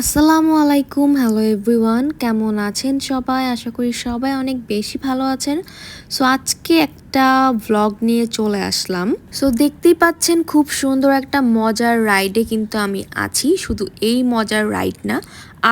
আসসালামু আলাইকুম hello everyone, কেমন আছেন সবাই? আশা করি সবাই অনেক বেশি ভালো আছেন। সো আজকে একটা ভ্লগ নিয়ে চলে আসলাম। সো দেখতেই পাচ্ছেন খুব সুন্দর একটা মজার রাইডে কিন্তু আমি আছি। শুধু এই মজার রাইড না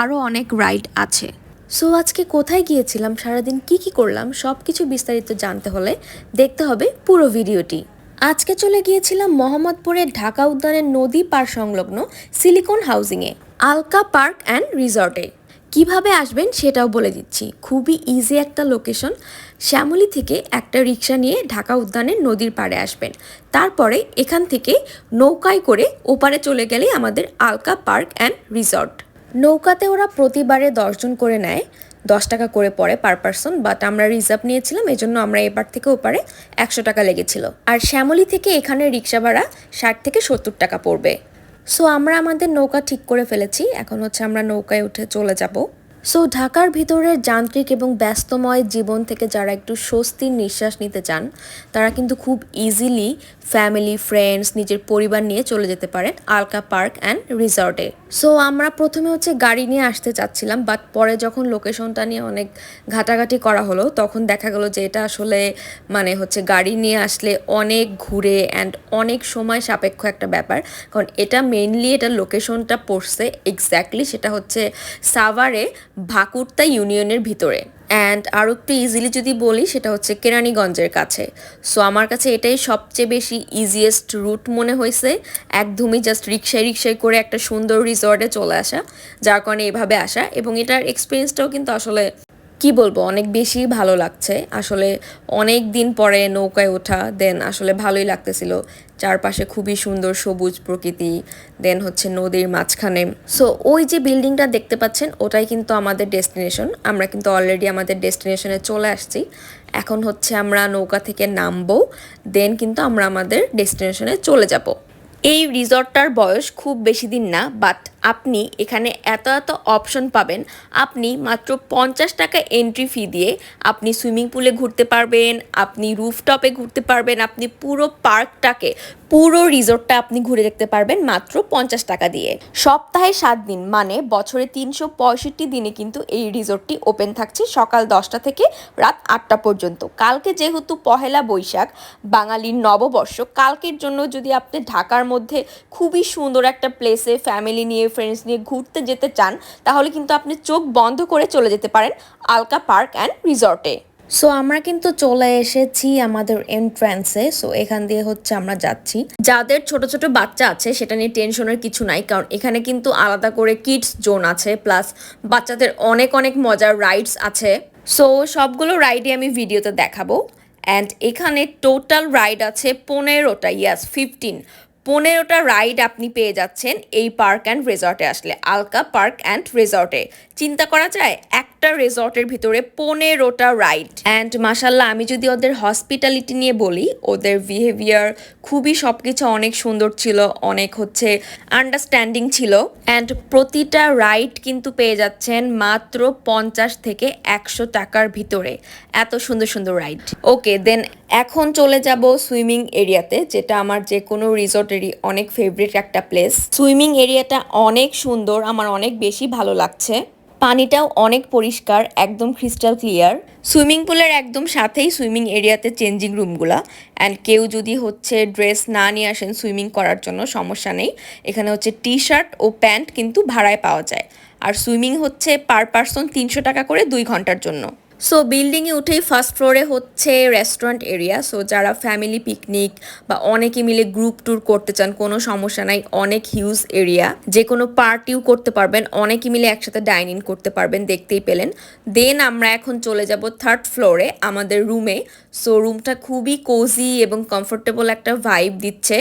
আরও অনেক রাইড আছে। সো আজকে কোথায় গিয়েছিলাম, সারাদিন কি কি করলাম সব কিছু বিস্তারিত জানতে হলে দেখতে হবে পুরো ভিডিওটি আজকে চলে গিয়েছিলাম মোহাম্মদপুরের ঢাকা উদ্যানের নদী পার সংলগ্ন সিলিকন হাউজিংয়ে, আলকা পার্ক অ্যান্ড রিসর্টে। কীভাবে আসবেন সেটাও বলে দিচ্ছি। খুবই ইজি একটা লোকেশন শ্যামলী থেকে একটা রিক্সা নিয়ে ঢাকা উদ্যানের নদীর পাড়ে আসবেন। তারপরে এখান থেকে নৌকায় করে ওপারে চলে গেলে আমাদের আলকা পার্ক অ্যান্ড রিসর্ট। নৌকাতে ওরা প্রতিবারে দশজন করে নেয়। দশ টাকা করে পড়ে পার পারসন বাট আমরা রিজার্ভ নিয়েছিলাম এই জন্য আমরা এবার থেকে ওপারে একশো টাকা লেগেছিল। আর শ্যামলি থেকে এখানে রিক্সা ভাড়া ষাট থেকে সত্তর টাকা পড়বে। সো আমরা আমাদের নৌকা ঠিক করে ফেলেছি, এখন হচ্ছে আমরা নৌকায় উঠে চলে যাব। সো ঢাকার ভিতরের যান্ত্রিক এবং ব্যস্তময় জীবন থেকে যারা একটু স্বস্তির নিঃশ্বাস নিতে চান, তারা কিন্তু খুব ইজিলি ফ্যামিলি ফ্রেন্ডস নিজের পরিবার নিয়ে চলে যেতে পারেন আলকা পার্ক অ্যান্ড রিসর্টে সো আমরা প্রথমে হচ্ছে গাড়ি নিয়ে আসতে চাচ্ছিলাম বাট পরে যখন লোকেশনটা নিয়ে অনেক ঘাটাঘাটি করা হলো, তখন দেখা গেলো যে এটা আসলে মানে হচ্ছে গাড়ি নিয়ে আসলে অনেক ঘুরে অ্যান্ড অনেক সময় সাপেক্ষ একটা ব্যাপার, কারণ এটা মেনলি এটা লোকেশনটা পড়ছে এক্স্যাক্টলি সেটা হচ্ছে সাভারে ভাকুরতা ইউনিয়নের ভিতরে। অ্যান্ড আরও একটু ইজিলি যদি বলি, সেটা হচ্ছে কেরানীগঞ্জের কাছে। সো আমার কাছে এটাই সবচেয়ে বেশি ইজিয়েস্ট রুট মনে হয়েছে। একদমই জাস্ট রিক্সায় রিক্সায় করে একটা সুন্দর রিসর্টে চলে আসা, যার কারণে এভাবে আসা। এবং এটার এক্সপিরিয়েন্সটাও কিন্তু আসলে কি বলব, অনেক বেশি ভালো লাগছে। আসলে অনেক দিন পরে নৌকায় ওঠা দেন আসলে ভালোই লাগতেছিল। চারপাশে খুবই সুন্দর সবুজ প্রকৃতি দেন হচ্ছে নদীর মাঝখানে। সো ওই যে বিল্ডিংটা দেখতে পাচ্ছেন, ওটাই কিন্তু আমাদের ডেস্টিনেশন আমরা কিন্তু অলরেডি আমাদের ডেস্টিনেশনে চলে আসছি। এখন হচ্ছে আমরা নৌকা থেকে নামবো দেন কিন্তু আমরা আমাদের ডেস্টিনেশনে চলে যাব। এই রিসর্টটার বয়স খুব বেশি দিন না বাট আপনি এখানে এত এত অপশন পাবেন। আপনি মাত্র পঞ্চাশ টাকা এন্ট্রি ফি দিয়ে আপনি সুইমিং পুলে ঘুরতে পারবেন, আপনি রুফটপে ঘুরতে পারবেন, আপনি পুরো পার্কটাকে পুরো রিসর্টটা আপনি ঘুরে দেখতে পারবেন মাত্র পঞ্চাশ টাকা দিয়ে। সপ্তাহে সাত দিন মানে বছরে তিনশো পঁয়ষট্টি দিনে কিন্তু এই রিসর্টটি ওপেন থাকছে সকাল দশটা থেকে রাত আটটা পর্যন্ত। কালকে যেহেতু পহেলা বৈশাখ, বাঙালির নববর্ষ, কালকের জন্য যদি আপনি ঢাকার মধ্যে খুবই সুন্দর একটা প্লেসে ফ্যামিলি নিয়ে ফ্রেন্ডস নিয়ে ঘুরতে যেতে চান, তাহলে কিন্তু আপনি চোখ বন্ধ করে চলে যেতে পারেন আলকা পার্ক অ্যান্ড রিসর্টে। সো আমরা কিন্তু চলে এসেছি আমাদের এন্ট্রান্সে সো এখান দিয়ে হচ্ছে আমরা যাচ্ছি। যাদের ছোট ছোট বাচ্চা আছে, সেটা নিয়ে টেনশনের কিছু নাই, কারণ এখানে কিন্তু আলাদা করে কিডস জোন আছে প্লাস বাচ্চাদের অনেক অনেক মজার রাইডস আছে। সো সবগুলো রাইডই আমি ভিডিওতে দেখাবো। অ্যান্ড এখানে টোটাল রাইড আছে পনেরোটা ইয়াস ফিফটিন পনেরোটা রাইড আপনি পেয়ে যাচ্ছেন এই পার্ক অ্যান্ড রিসর্টে। আসলে আলকা পার্ক অ্যান্ড রিসর্টে। চিন্তা করা যায় একটা রিসর্টের ভিতরে পনেরোটা রাইড অ্যান্ড মাসাল্লাহ আমি যদি ওদের হসপিটালিটি নিয়ে বলি, ওদের বিহেভিয়ার খুবই সব কিছু অনেক সুন্দর ছিল, অনেক হচ্ছে আন্ডারস্ট্যান্ডিং ছিল। অ্যান্ড প্রতিটা রাইড কিন্তু পেয়ে যাচ্ছেন মাত্র পঞ্চাশ থেকে একশো টাকার ভিতরে। এত সুন্দর সুন্দর রাইড ওকে দেন এখন চলে যাব সুইমিং এরিয়াতে যেটা আমার যে কোনো রিসর্টেরই অনেক ফেভারিট একটা প্লেস সুইমিং এরিয়াটা অনেক সুন্দর, আমার অনেক বেশি ভালো লাগছে। পানিটাও অনেক পরিষ্কার, একদম ক্রিস্টাল ক্লিয়ার সুইমিং পুলের একদম সাথেই সুইমিং এরিয়াতে চেঞ্জিং রুমগুলা অ্যান্ড কেউ যদি হচ্ছে ড্রেস না নিয়ে আসেন সুইমিং করার জন্য, সমস্যা নেই। এখানে হচ্ছে টি শার্ট ও প্যান্ট কিন্তু ভাড়ায় পাওয়া যায়। আর সুইমিং হচ্ছে পার পারসন তিনশো টাকা করে দুই ঘণ্টার জন্য। সো বিল্ডিংয়ে উঠেই ফার্স্ট ফ্লোরে হচ্ছে রেস্টুরেন্ট এরিয়া সো যারা ফ্যামিলি পিকনিক বা অনেকে মিলে গ্রুপ ট্যুর করতে চান, কোনো সমস্যা নাই, অনেক হিউজ এরিয়া যে কোনো পার্টিও করতে পারবেন, অনেকে মিলে একসাথে ডাইনিং করতে পারবেন, দেখতেই পেলেন। দেন আমরা এখন চলে যাব থার্ড ফ্লোরে আমাদের রুমে সো রুমটা খুবই কোজি এবং কমফোর্টেবল একটা ভাইব দিচ্ছে।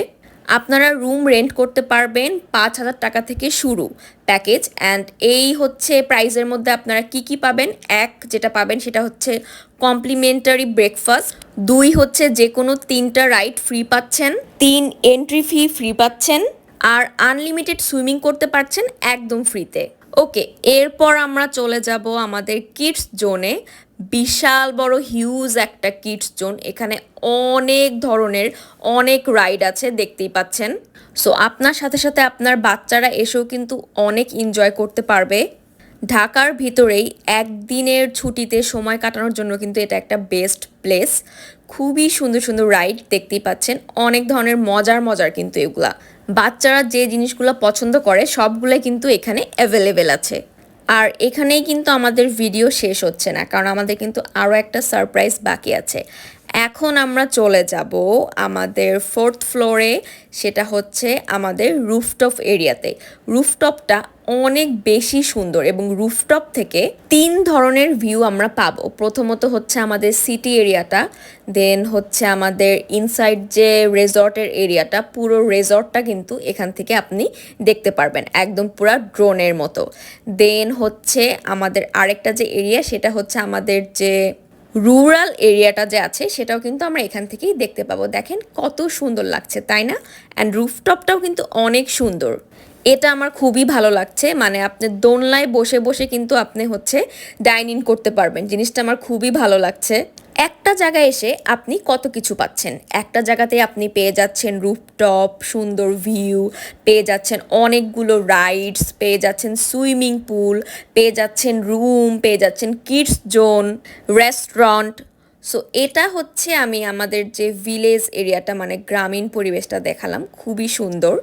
আপনারা রুম রেন্ট করতে পারবেন পাঁচ হাজার টাকা থেকে শুরু প্যাকেজ অ্যান্ড এই হচ্ছে প্রাইসের মধ্যে আপনারা কি কি পাবেন? এক, যেটা পাবেন সেটা হচ্ছে কমপ্লিমেন্টারি ব্রেকফাস্ট দুই হচ্ছে যে কোনো তিনটা রাইড ফ্রি পাচ্ছেন, তিন এন্ট্রি ফি ফ্রি পাচ্ছেন, আর আনলিমিটেড সুইমিং করতে পারছেন একদম ফ্রিতে ওকে এরপর আমরা চলে যাব আমাদের কিডস জোনে বিশাল বড় হিউজ একটা কিডস জোন এখানে অনেক ধরনের, অনেক রাইড আছে, দেখতেই পাচ্ছেন। সো আপনার সাথে সাথে আপনার বাচ্চারা এসেও কিন্তু অনেক এনজয় করতে পারবে। ঢাকার ভিতরেই একদিনের ছুটিতে সময় কাটানোর জন্য কিন্তু এটা একটা বেস্ট প্লেস খুবই সুন্দর সুন্দর রাইড দেখতেই পাচ্ছেন। অনেক ধরনের মজার মজার কিন্তু এগুলা। বাচ্চারা যে জিনিসগুলো পছন্দ করে, সবগুলোই কিন্তু এখানে অ্যাভেলেবেল আছে। আর এখানেই কিন্তু আমাদের ভিডিও শেষ হচ্ছে না, কারণ আমাদের কিন্তু আরও একটা সারপ্রাইজ বাকি আছে। এখন আমরা চলে যাব আমাদের ফোর্থ ফ্লোরে সেটা হচ্ছে আমাদের রুফটপ এরিয়াতে রুফটপটা অনেক বেশি সুন্দর এবং রুফটপ থেকে তিন ধরনের ভিউ আমরা পাবো। প্রথমত হচ্ছে আমাদের সিটি এরিয়াটা দেন হচ্ছে আমাদের ইনসাইড যে রেজর্টের এরিয়াটা পুরো রেজর্টটা কিন্তু এখান থেকে আপনি দেখতে পারবেন, একদম পুরো ড্রোনের মতো। দেন হচ্ছে আমাদের আরেকটা যে এরিয়া সেটা হচ্ছে আমাদের যে রুরাল এরিয়াটা যে আছে, সেটাও কিন্তু আমরা এখান থেকেই দেখতে পাবো। দেখেন কত সুন্দর লাগছে, তাই না? অ্যান্ড রুফটপটাও কিন্তু অনেক সুন্দর। এটা আমার খুবই ভালো লাগছে। মানে আপনি দোলনায় বসে বসে কিন্তু আপনি হচ্ছে ডাইন ইন করতে পারবেন। জিনিসটা আমার খুবই ভালো লাগছে। একটা জায়গায় এসে আপনি কত কিছু পাচ্ছেন? একটা জায়গাতে আপনি পেয়ে যাচ্ছেন রুফটপ সুন্দর ভিউ পেয়ে যাচ্ছেন অনেকগুলো রাইডস পেয়ে যাচ্ছেন সুইমিং পুল পেয়ে যাচ্ছেন রুম পেয়ে যাচ্ছেন কিডস জোন রেস্টুরেন্ট সো এটা হচ্ছে আমি আমাদের যে ভিলেজ এরিয়াটা মানে গ্রামীণ পরিবেশটা দেখালাম। খুবই সুন্দর।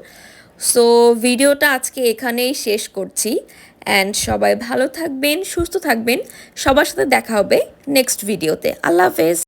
সো ভিডিওটা আজকে এখানেই শেষ করছি। অ্যান্ড সবাই ভালো থাকবেন, সুস্থ থাকবেন। সবার সাথে দেখা হবে নেক্সট ভিডিওতে আল্লাহ হাফেজ।